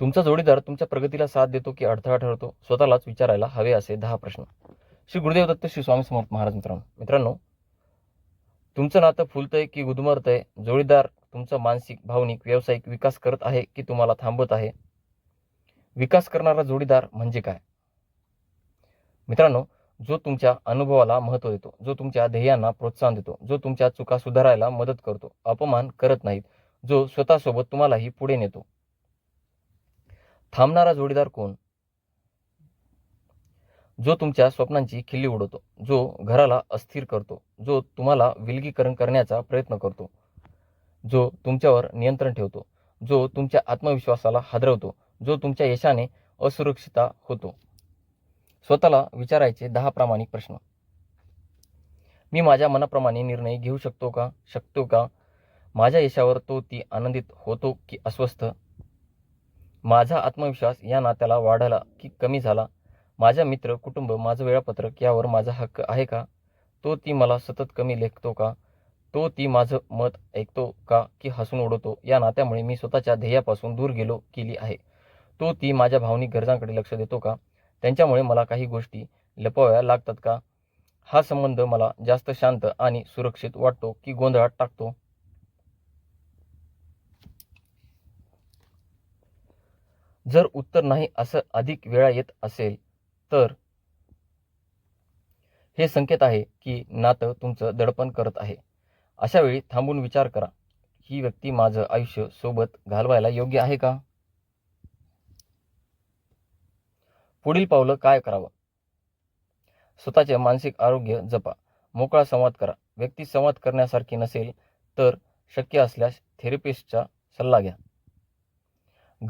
तुमचा जोडीदार तुमच्या प्रगतीला साथ देतो की अडथळा ठरतो स्वतःलाच विचारायला हवे असे दहा प्रश्न. श्री गुरुदेव दत्त श्री स्वामी समर्थ महाराज मित्रांनो मित्रांनो तुमचं नातं फुलतंय की गुदमरतंय? जोडीदार तुमचा मानसिक भावनिक व्यावसायिक विकास करत आहे की तुम्हाला थांबत आहे? विकास करणारा जोडीदार म्हणजे काय? मित्रांनो जो तुमच्या अनुभवाला महत्त्व देतो जो तुमच्या ध्येयांना प्रोत्साहन देतो जो तुमच्या चुका सुधारायला मदत करतो अपमान करत नाहीत जो स्वतःसोबत तुम्हालाही पुढे नेतो थांबणारा जोडीदार कोण? जो तुमच्या स्वप्नांची खिल्ली उडवतो जो घराला अस्थिर करतो जो तुम्हाला विलगीकरण करण्याचा प्रयत्न करतो जो तुमच्यावर नियंत्रण ठेवतो जो तुमच्या आत्मविश्वासाला हादरवतो जो तुमच्या यशाने असुरक्षिता होतो. स्वतःला विचारायचे दहा प्रामाणिक प्रश्न. मी माझ्या मनाप्रमाणे निर्णय घेऊ शकतो का? शकतो का? माझ्या यशावर तो ती आनंदित होतो की अस्वस्थ? माझा आत्मविश्वास या नात्याला वाढला की कमी झाला. माझ्या मित्र कुटुंब माझं वेळापत्रक यावर माझा हक्क आहे का? तो ती मला सतत कमी लेखतो का? तो ती माझं मत ऐकतो का की हसून उडवतो या नात्यामुळे मी स्वतःच्या ध्येयापासून दूर गेलो केली आहे. तो ती माझ्या भावनिक गरजांकडे लक्ष देतो का? त्यांच्यामुळे मला काही गोष्टी लपवाव्या लागतात का? हा संबंध मला जास्त शांत आणि सुरक्षित वाटतो की गोंधळात टाकतो. जर उत्तर नाही असं अधिक वेळा येत असेल तर हे संकेत आहे की नातं तुमचं दडपण करत आहे. अशा वेळी थांबून विचार करा ही व्यक्ती माझं आयुष्य सोबत घालवायला योग्य आहे का? पुढील पावलं काय करावं? स्वतःचे मानसिक आरोग्य जपा मोकळा संवाद करा. व्यक्ती संवाद करण्यासारखी नसेल तर शक्य असल्यास थेरपिस्टचा सल्ला घ्या.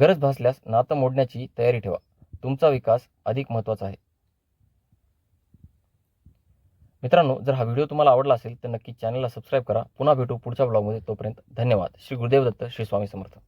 गरज भासल्यास नातं मोडण्याची तयारी ठेवा. तुमचा विकास अधिक महत्त्वाचा आहे. मित्रांनो जर हा व्हिडिओ तुम्हाला आवडला असेल तर नक्की चॅनलला सबस्क्राईब करा. पुन्हा भेटू पुढच्या ब्लॉगमध्ये. तोपर्यंत धन्यवाद. श्री गुरुदेव दत्त श्री स्वामी समर्थ.